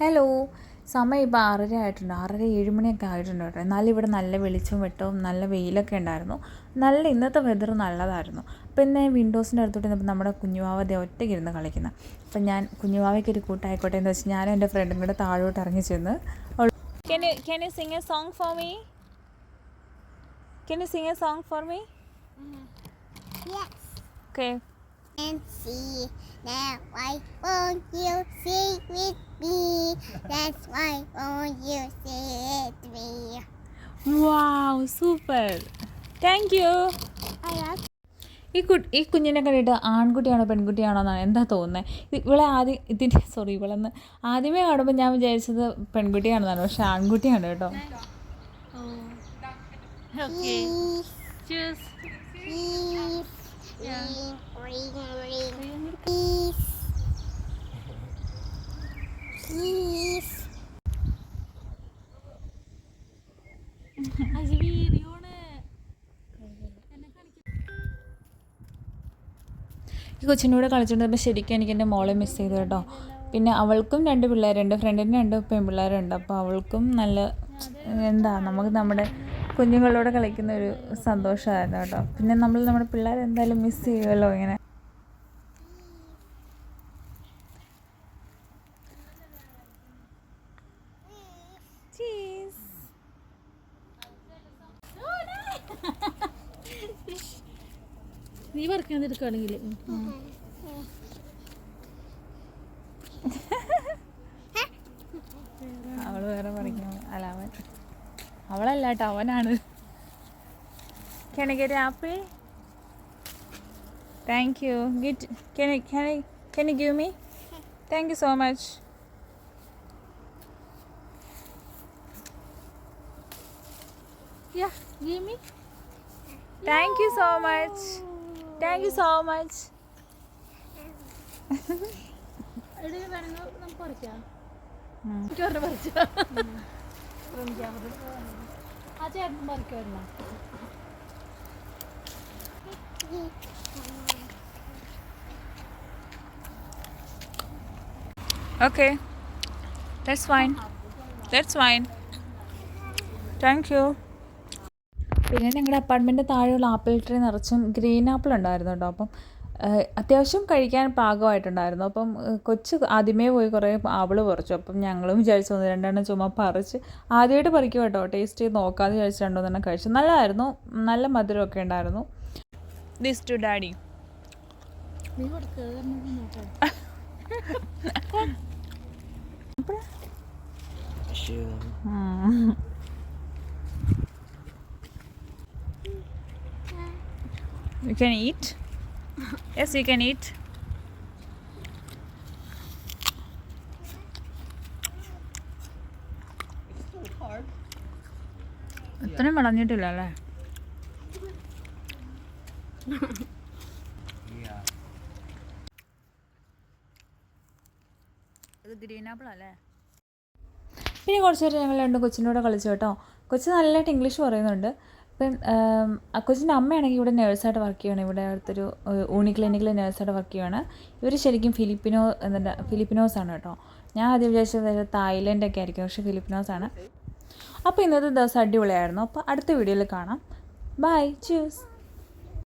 Hello സമയം ഇപ്പോൾ ആറര ആയിട്ടുണ്ട് ആറര ഏഴ് മണിയൊക്കെ ആയിട്ടുണ്ട് കേട്ടോ എന്നാലും ഇവിടെ നല്ല വെളിച്ചവും വെട്ടവും നല്ല വെയിലൊക്കെ ഉണ്ടായിരുന്നു നല്ല ഇന്നത്തെ വെതർ നല്ലതായിരുന്നു പിന്നെ വിൻഡോസിൻ്റെ അടുത്തോട്ട് ഇന്നപ്പോൾ നമ്മുടെ കുഞ്ഞുവാവ ദേ ഒറ്റയ്ക്ക് ഇരുന്ന് കളിക്കുന്നത് അപ്പം ഞാൻ കുഞ്ഞുവാവയ്ക്ക് ഒരു കൂട്ടായിക്കോട്ടെ എന്ന് വെച്ചാൽ ഞാനും എൻ്റെ ഫ്രണ്ടും കൂടെ താഴോട്ട് ഇറങ്ങി ചെന്ന് sing a song for me can sing a song for me okay And see now, why won't you sing with me? That's why won't you see it me? Wow, wow super thank you ഈ കു ഈ കുഞ്ഞിനെ കണ്ടിട്ട് ആൺകുട്ടിയാണോ പെൺകുട്ടിയാണോ എന്നാണ് എന്താ തോന്നുന്നത് ഇവിടെ ആദ്യം ഇതിൻ്റെ സോറി ഇവിടെ നിന്ന് ആദ്യമേ കാണുമ്പോൾ ഞാൻ വിചാരിച്ചത് പെൺകുട്ടിയാണെന്നാണ് പക്ഷെ ആൺകുട്ടിയാണ് കേട്ടോ ഈ oh. ഈ കൊച്ചിനോട് കളിച്ചുകൊണ്ടിരുന്നപ്പോൾ ശരിക്കും എനിക്ക് എൻ്റെ മോളെ മിസ് ചെയ്തു കേട്ടോ പിന്നെ അവൾക്കും രണ്ട് പിള്ളേരുണ്ട് ഫ്രണ്ടിന് രണ്ട് പെൺപിള്ളേരുണ്ട് അപ്പോൾ അവൾക്കും നല്ല എന്താ നമുക്ക് നമ്മുടെ കുഞ്ഞുങ്ങളോട് കളിക്കുന്ന ഒരു സന്തോഷമായിരുന്നു കേട്ടോ പിന്നെ നമ്മൾ നമ്മുടെ പിള്ളേരെന്തായാലും എന്തായാലും മിസ് ചെയ്യുമല്ലോ ഇങ്ങനെ നീ വർക്ക് എടുക്കുകയാണെങ്കിൽ അവള് വേറെ പറിക്കണം അല്ല അവൻ അവളല്ല കേട്ടോ അവനാണ് കിണക്ക് apple thank you get can can give me thank you so much Yeah, give me. Thank you so much. Thank you so much. Okay, that's fine. That's fine. Thank you. പിന്നെ ഞങ്ങളുടെ അപ്പാർട്ട്മെൻറ്റ് താഴെയുള്ള apple tree നിറച്ചും green apple ഉണ്ടായിരുന്നു കേട്ടോ അപ്പം അത്യാവശ്യം കഴിക്കാൻ പാകമായിട്ടുണ്ടായിരുന്നു അപ്പം കൊച്ച് ആദ്യമേ പോയി കുറേ ആപ്പിൾ പറിച്ചു അപ്പം ഞങ്ങളും വിചാരിച്ചു ഒന്ന് രണ്ടെണ്ണം ചുമ്മാ പറിച്ച് ആദ്യമായിട്ട് പറിക്കും കേട്ടോ ടേസ്റ്റ് ചെയ്ത് നോക്കാതെ വിചാരിച്ച് തന്നെ കഴിച്ചു നല്ലതായിരുന്നു നല്ല മധുരമൊക്കെ ഉണ്ടായിരുന്നു ദിസ് ടു ഡാഡി അപ്പോഴാ You can eat. Yes, you can eat. ഇത്രയും വളഞ്ഞിട്ടില്ല അല്ലേ ഇത് ഗ്രീൻ ആപ്പിൾ അല്ലേ പിന്നെ കുറച്ച് നേരം ഞങ്ങൾ രണ്ടും കൊച്ചിനോട് കളിച്ചു കേട്ടോ കൊച്ചു നല്ലതായിട്ട് ഇംഗ്ലീഷ് പറയുന്നുണ്ട് ഇപ്പം കൊച്ചിൻ്റെ അമ്മയാണെങ്കിൽ ഇവിടെ നേഴ്സായിട്ട് വർക്ക് ചെയ്യുകയാണ് ഇവിടെ അടുത്തൊരു ഊണി ക്ലിനിക്കിൽ നേഴ്സായിട്ട് വർക്ക് ചെയ്യുകയാണ് ഇവർ ശരിക്കും ഫിലിപ്പിനോ എന്താ ഫിലിപ്പിനോസ് ആണ് കേട്ടോ ഞാൻ ആദ്യം വിചാരിച്ചത് തായ്ലൻഡൊക്കെ ആയിരിക്കും പക്ഷേ ഫിലിപ്പിനോസ് ആണ് അപ്പോൾ ഇന്നത്തെ ദിവസം അടിപൊളിയായിരുന്നു അപ്പോൾ അടുത്ത വീഡിയോയിൽ കാണാം ബൈ ചൂസ്